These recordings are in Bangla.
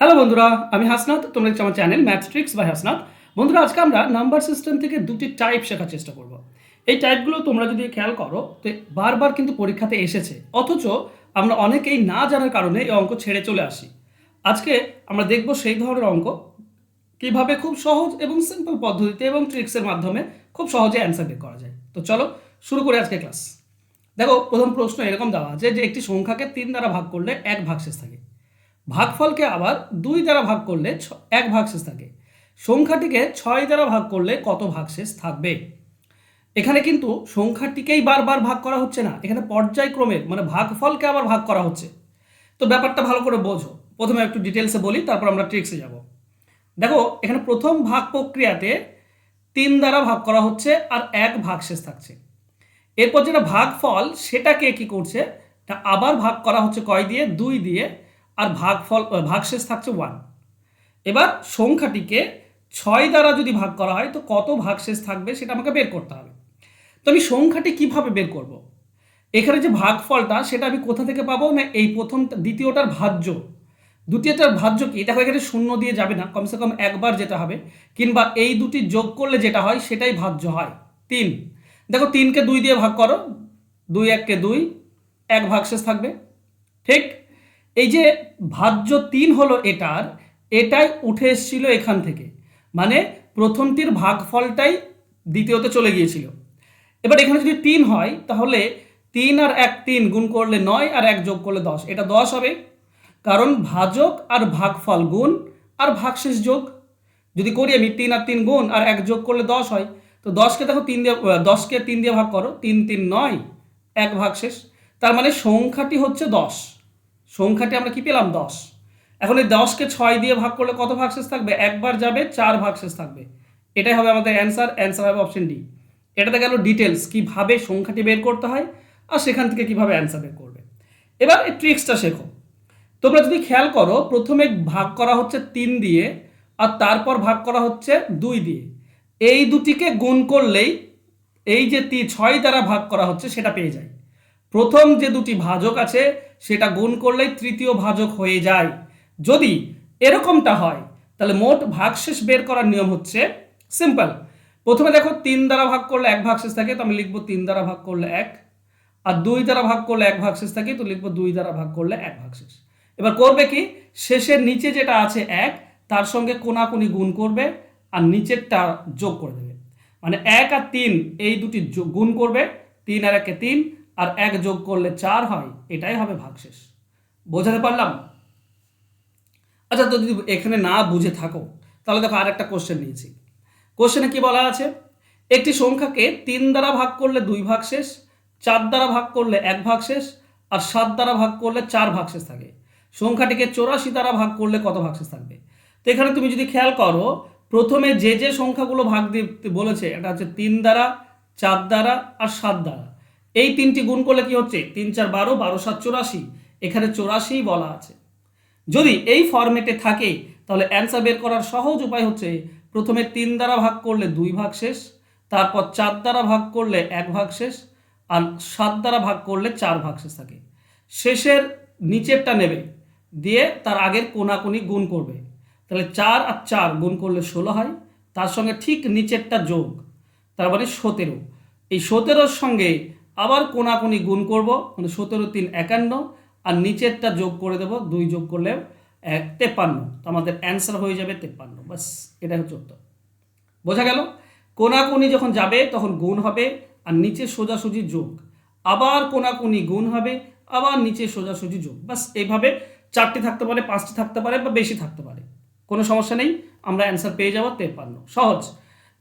হ্যালো বন্ধুরা, আমি হাসনাত। তোমরা আমার channel math tricks by Hasnat. বন্ধুরা, আজকে আমরা নাম্বার সিস্টেম থেকে দুটি টাইপ শেখার চেষ্টা করব। এই টাইপগুলো তোমরা যদি খেয়াল করো, তো বারবার কিন্তু পরীক্ষাতে এসেছে। অথচ আমরা অনেকেই না জানার কারণে এই অঙ্ক ছেড়ে চলে আসি। আজকে আমরা দেখব সেই ধরনের অঙ্ক, কীভাবে খুব সহজ এবং সিম্পল পদ্ধতিতে এবং ট্রিক্সের মাধ্যমে খুব সহজে অ্যান্সার বের করা যায়। তো চলো, শুরু করে আজকে ক্লাস দেখো, প্রথম প্রশ্ন এরকম দেওয়া আছে যে, একটি সংখ্যাকে তিন দ্বারা ভাগ করলে এক ভাগশেষ থাকে। ভাগফলকে আবার দুই দ্বারা ভাগ করলে এক ভাগশেষ থাকে। সংখ্যাটিকে ছয় দ্বারা ভাগ করলে কত ভাগশেষ থাকবে? এখানে কিন্তু সংখ্যাটিকেই বারবার ভাগ করা হচ্ছে না। এখানে পর্যায়ক্রমে মানে ভাগফলকে আবার ভাগ করা হচ্ছে। তো ব্যাপারটা ভালো করে বোঝো। প্রথমে একটু ডিটেলসে বলি, তারপর আমরা ট্রিক্সে যাব। দেখো, এখানে প্রথম ভাগ প্রক্রিয়াতে তিন দ্বারা ভাগ করা হচ্ছে আর এক ভাগশেষ থাকছে। এরপর যেটা ভাগফল, সেটাকে কি করছে? তা আবার ভাগ করা হচ্ছে কয় দিয়ে? দুই দিয়ে। আর ভাগফল ভাগশেষ থাকছে ওয়ান এবার সংখ্যাটিকে ছয় দ্বারা যদি ভাগ করা হয়, তো কত ভাগশেষ থাকবে সেটা আমাকে বের করতে হবে। তো আমি সংখ্যাটি কীভাবে বের করব। এখানে যে ভাগফলটা, সেটা আমি কোথা থেকে পাবো? না, এই প্রথম দ্বিতীয়টার ভাজ্য। দ্বিতীয়টার ভাজ্য কি? দেখো, এখানে শূন্য দিয়ে যাবে না। কমসে কম একবার যেতে হবে। কিংবা এই দুটি যোগ করলে যেটা হয়, সেটাই ভাজ্য হয়। তিন। দেখো, তিনকে দুই দিয়ে ভাগ করো। দুই, এককে দুই। এক ভাগশেষ থাকবে। ঠিক? এই যে ভাজ্য তিন হলো এটার, এটাই উঠে এসেছিল এখান থেকে। মানে প্রথমটির ভাগফলটাই দ্বিতীয়তে চলে গিয়েছিল। এবার এখানে যদি তিন হয়, তাহলে তিন আর এক তিন গুণ করলে নয় আর এক যোগ করলে দশ। এটা দশ হবে। কারণ ভাজক আর ভাগফল গুণ আর ভাগশেষ যোগ। যদি করি আমি তিন আর তিন গুণ আর এক যোগ করলে দশ হয়, তো দশকে দেখো তিন দিয়ে দশকে তিন দিয়ে ভাগ করো। তিন তিন, নয়, এক ভাগশেষ। তার মানে সংখ্যাটি হচ্ছে দশ। সংখ্যাটি আমরা কি পেলাম? দশ। এখন এই দশকে ছয় দিয়ে ভাগ করলে কত ভাগশেষ থাকবে? একবার যাবে, চার ভাগশেষ থাকবে। এটাই হবে আমাদের অ্যান্সার অ্যান্সার হবে অপশন ডি এটাতে গেল ডিটেলস কীভাবে সংখ্যাটি বের করতে হয় আর সেখান থেকে কীভাবে অ্যান্সার বের করবে। এবার এই ট্রিক্সটা শেখো। তোমরা যদি খেয়াল করো, প্রথমে ভাগ করা হচ্ছে তিন দিয়ে আর তারপর ভাগ করা হচ্ছে দুই দিয়ে। এই দুটিকে গুণ করলেই এই যে তি, ছয় দ্বারা ভাগ করা হচ্ছে সেটা পেয়ে যায়। প্রথম যে দুটি ভাজক আছে সেটা গুণ করলেই তৃতীয় ভাজক হয়ে যায়। যদি এরকমটা হয়, তাহলে মোট ভাগশেষ বের করার নিয়ম হচ্ছে সিম্পল প্রথমে দেখো তিন দ্বারা ভাগ করলে এক ভাগশেষ থাকে, তো আমি লিখব তিন দ্বারা ভাগ করলে এক, আর দুই দ্বারা ভাগ করলে এক ভাগশেষ থাকে, তো লিখব দুই দ্বারা ভাগ করলে এক ভাগশেষ। এবার করবে কি? শেষের নিচে যেটা আছে এক, তার সঙ্গে কোনাকুনি গুণ করবে, আর নিচেরটা যোগ করে দেবে। মানে এক আর তিন, এই দুটি গুণ করবে, তিন আর একে তিন আর এক যোগ করলে চার হয়, এটাই হবে ভাগশেষ। বোঝাতে পারলাম? আচ্ছা তো যদি এখানে না বুঝে থাকো, তাহলে দেখো আর একটা কোশ্চেন নিয়েছি কোশ্চেনে কি বলা আছে? একটি সংখ্যাকে তিন দ্বারা ভাগ করলে দুই ভাগ শেষ চার দ্বারা ভাগ করলে এক ভাগ শেষ আর সাত দ্বারা ভাগ করলে চার ভাগ শেষ থাকে। সংখ্যাটিকে চৌরাশি দ্বারা ভাগ করলে কত ভাগ শেষ থাকবে? তো এখানে তুমি যদি খেয়াল করো, প্রথমে যে যে সংখ্যাগুলো ভাগ দিতে বলেছে, এটা হচ্ছে তিন দ্বারা, চার দ্বারা, আর সাত দ্বারা। এই তিনটি গুণ করলে কি হচ্ছে? তিন, চার, বারো বারো, সাত, চৌরাশি। এখানে চৌরাশিই বলা আছে। যদি এই ফরম্যাটে থাকে, তাহলে অ্যান্সার বের করার সহজ উপায় হচ্ছে, প্রথমে তিন দ্বারা ভাগ করলে দুই ভাগ শেষ, তারপর চার দ্বারা ভাগ করলে এক ভাগ শেষ, আর সাত দ্বারা ভাগ করলে চার ভাগ শেষ থাকে। শেষের নিচেরটা নেবে, দিয়ে তার আগের কোনাকুনি গুণ করবে। তাহলে চার আর চার গুণ করলে ষোলো হয়, তার সঙ্গে ঠিক নিচেরটা যোগ, তার মানে সতেরো। এই সতেরোর সঙ্গে আবার কোনাকুনি গুণ করব মানে সতেরো তিন একান্ন, আর নিচেরটা যোগ করে দেব, দুই যোগ করলে এক তেপ্পান্ন। তো আমাদের অ্যান্সার হয়ে যাবে তেপ্পান্ন। বাস এটা হচ্ছে উত্তর। বোঝা গেল? কোনাকুনি যখন যাবে, তখন গুণ হবে, আর নিচে সোজাসুজি যোগ। আবার কোনাকুনি গুণ হবে, আবার নিচে সোজাসুজি যোগ। বাস এইভাবে চারটি থাকতে পারে, পাঁচটি থাকতে পারে, বা বেশি থাকতে পারে। কোনো সমস্যা নেই, আমরা অ্যান্সার পেয়ে যাব তেপ্পান্ন। সহজ।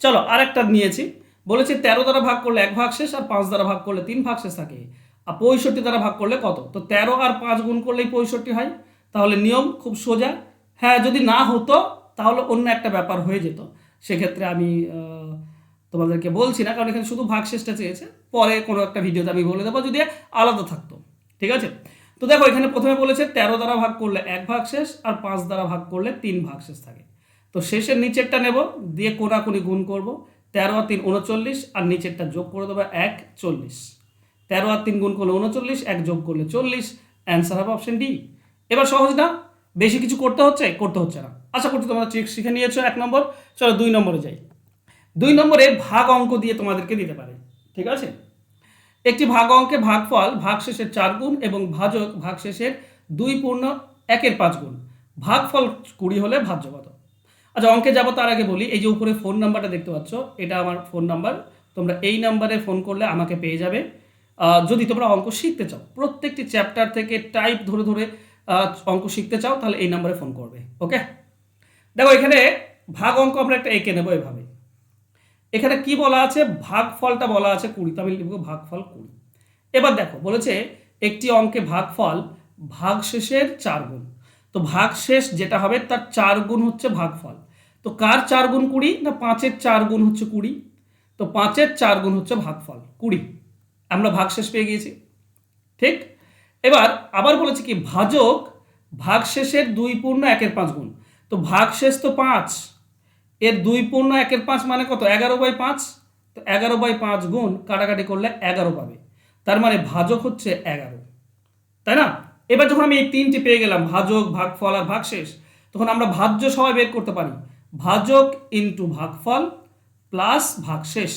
চলো, আরেকটা নিয়েছি। বলেছে তেরো দ্বারা ভাগ করলে এক ভাগ শেষ আর পাঁচ দ্বারা ভাগ করলে তিন ভাগ শেষ থাকে। আর পঁয়ষট্টি দ্বারা ভাগ করলে কত? তো তেরো আর পাঁচ গুণ করলেই পঁয়ষট্টি হয়। তাহলে নিয়ম খুব সোজা। হ্যাঁ যদি না হতো, তাহলে অন্য একটা ব্যাপার হয়ে যেত। সেক্ষেত্রে আমি তোমাদেরকে বলছি না, কারণ এখানে শুধু ভাগ শেষটা চেয়েছে। পরে কোনো একটা ভিডিওতে আমি বলে দেবো, যদি আলাদা থাকতো। ঠিক আছে? তো দেখো, এখানে প্রথমে বলেছে তেরো দ্বারা ভাগ করলে এক ভাগ শেষ আর পাঁচ দ্বারা ভাগ করলে তিন ভাগ শেষ থাকে। তো শেষের নিচেরটা নেব, দিয়ে কোনাকুনি গুণ করব। তেরো আর তিন উনচল্লিশ আর নিচেরটা যোগ করে দেবো এক চল্লিশ। তেরো আর তিন গুণ করলে উনচল্লিশ এক যোগ করলে চল্লিশ, অ্যান্সার হবে অপশন ডি। এবার সহজ না, বেশি কিছু করতে হচ্ছে করতে হচ্ছে না। আশা করছি তোমরা ট্রিক শিখে নিয়েছো এক নম্বর। চলো দুই নম্বরে যাই। দুই নম্বরে ভাগ অঙ্ক দিয়ে তোমাদেরকে দিতে পারে, ঠিক আছে? একটি ভাগ অঙ্কে ভাগফল ভাগশেষের চার গুণ এবং ভাজক ভাগশেষের দুই পূর্ণ একের পাঁচ গুণ। ভাগফল কুড়ি হলে ভাজ্য কত আচ্ছা অঙ্কে যাব, তার আগে বলি, এই যে উপরে ফোন নাম্বারটা দেখতে পাচ্ছ, এটা আমার ফোন নাম্বার তোমরা এই নাম্বারে ফোন করলে আমাকে পেয়ে যাবে। যদি তোমরা অঙ্ক শিখতে চাও, প্রত্যেকটি চ্যাপ্টার থেকে টাইপ ধরে ধরে অঙ্ক শিখতে চাও, তাহলে এই নাম্বারে ফোন করবে ওকে দেখো, এখানে ভাগ অঙ্ক আমরা একটা এঁকে নেব এভাবে। এখানে কি বলা আছে? ভাগফলটা বলা আছে কুড়ি, তো আমি লিখব ভাগফল কুড়ি। এবার দেখো, বলেছে একটি অঙ্কে ভাগ ভাগফল ভাগশেষের চার গুণ। তো ভাগশেষ যেটা হবে, তার চার গুণ হচ্ছে ভাগফল। তো কার চার গুণ কুড়ি না পাঁচের চার গুণ হচ্ছে কুড়ি? তো পাঁচের চার গুণ হচ্ছে ভাগফল, কুড়ি। আমরা ভাগশেষ পেয়ে গিয়েছি। ঠিক? এবার আবার বলেছে কি, ভাজক ভাগশেষের দুই পূর্ণ একের পাঁচ গুণ। তো ভাগশেষ তো পাঁচ, এর দুই পূর্ণ একের পাঁচ মানে কত? এগারো বাই পাঁচ। তো এগারো বাই পাঁচ গুণ কাটাকাটি করলে এগারো পাবে। তার মানে ভাজক হচ্ছে এগারো। তাই না? এবার যখন আমি এই তিনটি পেয়ে গেলাম, ভাজক, ভাগফল আর ভাগশেষ, তখন আমরা ভাজ্য সবাই বের করতে পারি। ভাজক ইন্টু ভাগফল প্লাস ভাগশেষ।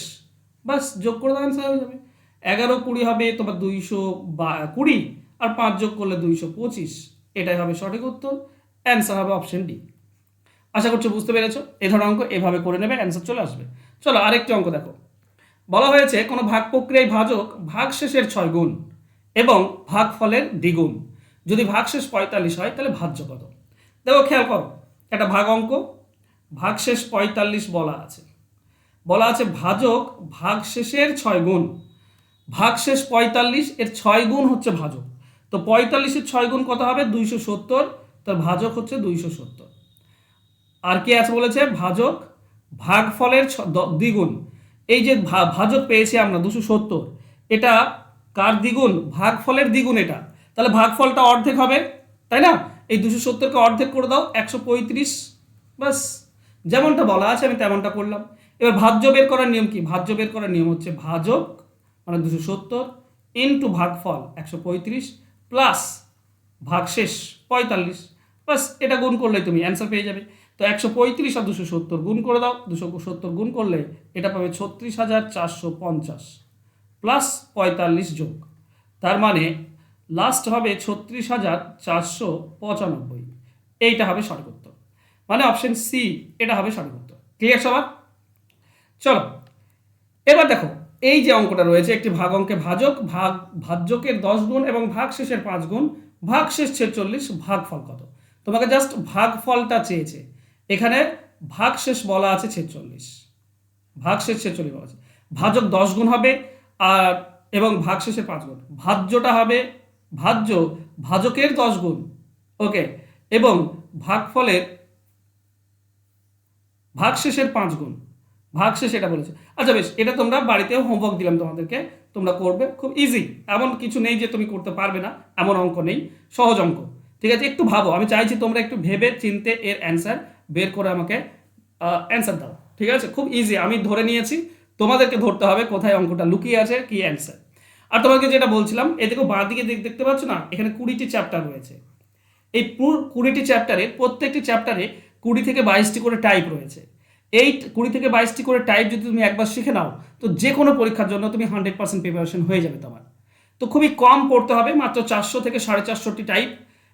বাস যোগ করে দেওয়া অ্যান্সার হয়ে যাবে। এগারো কুড়ি হবে তোমার দুইশো বা, কুড়ি, আর পাঁচ যোগ করলে দুইশো পঁচিশ। এটাই হবে সঠিক উত্তর। অ্যান্সার হবে অপশন ডি আশা করছি বুঝতে পেরেছ? এই ধরনের অঙ্ক এভাবে করে নেবে অ্যান্সার চলে আসবে। চলো আরেকটি অঙ্ক দেখো। বলা হয়েছে, কোনো ভাগ প্রক্রিয়ায় ভাজক ভাগশেষের ছয় গুণ এবং ভাগফলের দ্বিগুণ। যদি ভাগশেষ পঁয়তাল্লিশ হয়, তাহলে ভাজ্য কত? দেখো, খেয়াল করো, একটা ভাগ অঙ্ক ভাগশেষ পঁয়তাল্লিশ বলা আছে। বলা আছে ভাজক ভাগশেষের ছয় গুণ। ভাগশেষ পঁয়তাল্লিশ এর ছয় গুণ হচ্ছে ভাজক। তো পঁয়তাল্লিশের ছয় গুণ কত হবে? দুইশো সত্তর। তার ভাজক হচ্ছে দুইশো সত্তর। আর কি আছে বলেছে? ভাজক ভাগফলের দ্বিগুণ। এই যে ভাজক পেয়েছি আমরা, দুশো সত্তর। এটা কার দ্বিগুণ? ভাগফলের দ্বিগুণ এটা। তাহলে ভাগফলটা অর্ধেক হবে, তাই না? এই দুশো সত্তরকে অর্ধেক করে দাও, একশো পঁয়ত্রিশ বাস যেমনটা বলা আছে, আমি তেমনটা করলাম। এবার ভাজ্য বের করার নিয়ম কি? ভাজ্য বের করার নিয়ম হচ্ছে ভাজক মানে দুশো সত্তর ইন্টু ভাগফল একশো পঁয়ত্রিশ প্লাস ভাগশেষ পঁয়তাল্লিশ। প্লাস এটা গুণ করলেই তুমি অ্যান্সার পেয়ে যাবে। তো একশো পঁয়ত্রিশ আর দুশো সত্তর গুণ করে দাও। দুশো সত্তর গুণ করলে এটা পাবে ছত্রিশ হাজার চারশো পঞ্চাশ প্লাস পঁয়তাল্লিশ যোগ। তার মানে লাস্ট হবে ছত্রিশ হাজার চারশো পঁচানব্বই। এইটা হবে সঠিক মানে অপশন সি এটা হবে সঠিক উত্তর ক্লিয়ার সবার? চলো, এবার দেখো, এই যে অঙ্কটা রয়েছে, একটি ভাগ অঙ্কে ভাজক, ভাগ ভাজ্যকের দশ গুণ এবং ভাগ শেষের পাঁচ গুণ, ভাগ শেষ ছেচল্লিশ, ভাগ ফল কত? তোমাকে জাস্ট ভাগ ফলটা চেয়েছে। এখানে ভাগ শেষ বলা আছে ছেচল্লিশ। ভাগ শেষ ছেচল্লিশ বলা আছে। ভাজক দশ গুণ হবে, আর এবং ভাগ শেষের পাঁচ গুণ। ভাজ্যটা হবে, ভাজ্য, ভাজকের দশ গুণ। ওকে এবং ভাগফলের ভাগশেষের পাঁচ গুণ। ভাগশেষ এটা বলেছে। আচ্ছা বেশ, এটা তোমরা বাড়িতেও হোমওয়ার্ক দিলাম তোমাদেরকে, তোমরা করবে, খুব ইজি এমন কিছু নেই যে তুমি করতে পারবে না, এমন অঙ্ক নেই, সহজ অঙ্ক। ঠিক আছে, একটু ভাবো, আমি চাইছি তোমরা একটু ভেবে চিনতে এর অ্যান্সার বের করে আমাকে অ্যান্সার দাও। ঠিক আছে, খুব ইজি আমি ধরে নিয়েছি, তোমাদেরকে ধরতে হবে কোথায় অঙ্কটা, লুকিয়ে আছে কি অ্যান্সার আর তোমাকে যেটা বলছিলাম এদিকে বাঁ দিকে দেখ- দেখতে পাচ্ছ না, এখানে কুড়িটি চ্যাপ্টার রয়েছে। এই পুরো, কুড়িটি চ্যাপ্টারে প্রত্যেকটি চ্যাপ্টারে কুড়ি থেকে বাইশটি করে টাইপ রয়েছে। এই কুড়ি থেকে বাইশটি করে টাইপ যদি তুমি একবার শিখে নাও, তো যে কোনো পরীক্ষার জন্য তুমি হান্ড্রেড পার্সেন্ট প্রিপারেশন হয়ে যাবে তোমার। তো খুবই কম পড়তে হবে, মাত্র চারশো থেকে সাড়ে চারশোটি টাইপ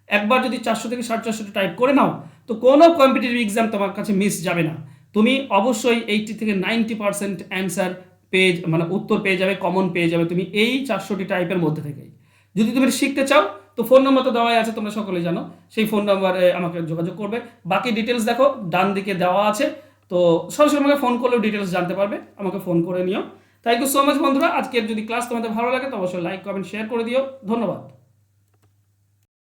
একবার যদি চারশো থেকে সাড়ে চারশোটি টাইপ করে নাও, তো কোনো কম্পিটিটিভ এক্সাম তোমার কাছে মিস যাবে না। তুমি অবশ্যই এইটি থেকে নাইনটি পার্সেন্ট অ্যান্সার পেয়ে মানে উত্তর পেয়ে যাবে কমন পেয়ে যাবে তুমি এই চারশোটি টাইপের মধ্যে থেকেই। যদি তুমি শিখতে চাও তো ফোন নাম্বার তো দেওয়াই আছে, তোমরা সকলেই জানো। সেই ফোন নাম্বারে আমাকে যোগাযোগ করবে। বাকি ডিটেলস দেখো, ডান দিকে দেওয়া আছে। তো সরাসরি আমাকে ফোন করলেও ডিটেলস জানতে পারবে। আমাকে ফোন করে নিও। থ্যাংক ইউ সো মাচ বন্ধুরা। আজকের যদি ক্লাস তোমাদের ভালো লাগে, তো অবশ্যই লাইক কমেন্ট শেয়ার করে দিও। ধন্যবাদ।